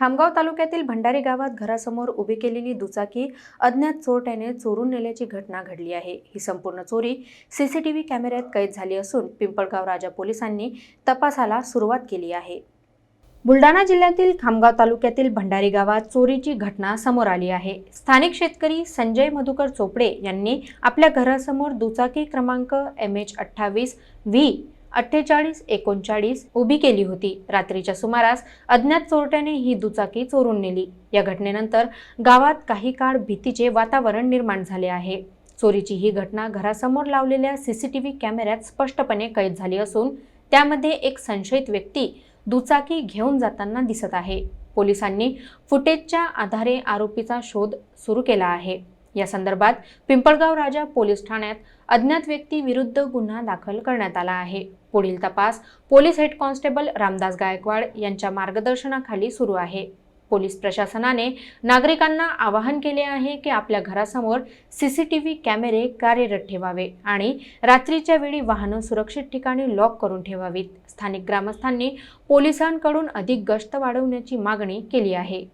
खामगाव तालुक्यातील भंडारी गावात घरासमोर उभी केलेली दुचाकी अज्ञात चोरट्याने चोरून नेल्याची घटना घडली आहे. ही संपूर्ण चोरी सीसीटीव्ही कॅमेऱ्यात कैद झाली असून पिंपळगाव राजा पोलिसांनी तपासाला सुरुवात केली आहे. बुलढाणा जिल्ह्यातील खामगाव तालुक्यातील भंडारी गावात चोरीची घटना समोर आली आहे. स्थानिक शेतकरी संजय मधुकर चोपडे यांनी आपल्या घरासमोर दुचाकी क्रमांक एम एच अठ्ठावीस व्ही अठ्ठेचाळीस एकोणचाळीस उभी केली होती. रात्रीच्या सुमारास अज्ञात चोरट्याने ही दुचाकी चोरून नेली. या घटनेनंतर गावात काही काळ भीतीचे वातावरण निर्माण झाले आहे. चोरीची ही घटना घरासमोर लावलेल्या सीसीटीव्ही कॅमेऱ्यात स्पष्टपणे कैद झाली असून त्यामध्ये एक संशयित व्यक्ती दुचाकी घेऊन जाताना दिसत आहे. पोलिसांनी फुटेजच्या आधारे आरोपीचा शोध सुरू केला आहे. या संदर्भात पिंपळगाव राजा पोलीस ठाण्यात अज्ञात व्यक्ती विरुद्ध गुन्हा दाखल करण्यात आला आहे. पुढील तपास police head constable Ramdas Gaikwad यांच्या मार्गदर्शनाखाली सुरू आहे. पोलीस प्रशासनाने नागरिकांना आवाहन केले आहे की आपल्या घरासमोर सीसीटीव्ही कॅमेरे कार्यरत ठेवावे आणि रात्रीच्या वेळी वाहनं सुरक्षित ठिकाणी लॉक करून ठेवावीत. स्थानिक ग्रामस्थांनी पोलिसांकडून अधिक गस्त वाढवण्याची मागणी केली आहे.